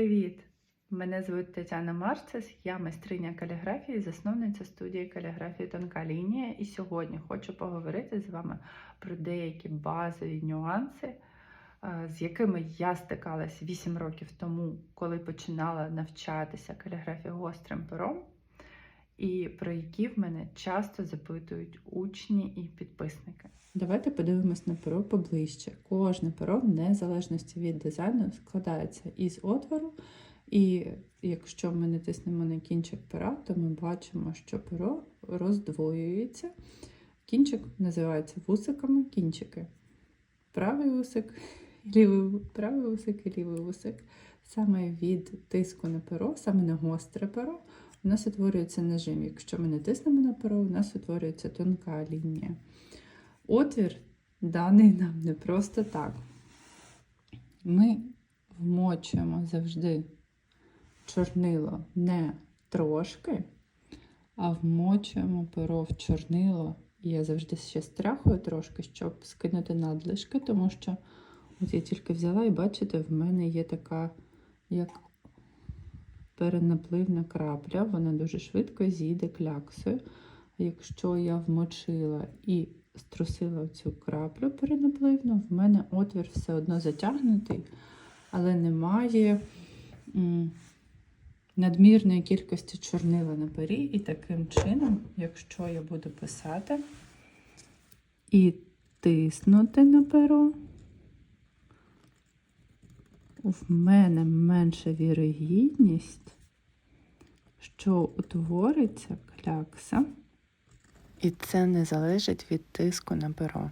Привіт! Мене звуть Тетяна Марцес, я майстриня каліграфії, засновниця студії каліграфії Тонка лінія. І сьогодні хочу поговорити з вами про деякі базові нюанси, е, з якими я стикалась 8 років тому, коли починала навчатися каліграфії гострим пером, і про які в мене часто запитують учні і підписники. Давайте подивимось на перо поближче. Кожне перо, в незалежності від дизайну, складається із отвору. І якщо ми натиснемо на кінчик пера, то ми бачимо, що перо роздвоюється. Кінчик називається вусиками кінчики. Правий вусик, лівий, правий вусик і лівий вусик. Саме від тиску на перо, саме на гостре перо, у нас утворюється нажим. Якщо ми натиснемо на перо, у нас утворюється тонка лінія. Отвір даний нам не просто так. Ми вмочуємо завжди чорнило не трошки, а вмочуємо перо в чорнило. І я завжди ще стряхую трошки, щоб скинути надлишки, тому що от я тільки взяла і бачите, в мене є така як перенапливна крапля, вона дуже швидко зійде кляксою. Якщо я вмочила і струсила цю краплю перенапливну, в мене отвір все одно затягнутий, але немає надмірної кількості чорнила на пері. І таким чином, якщо я буду писати і тиснути на перо, в мене менша вірогідність, що утвориться клякса. І це не залежить від тиску на перо.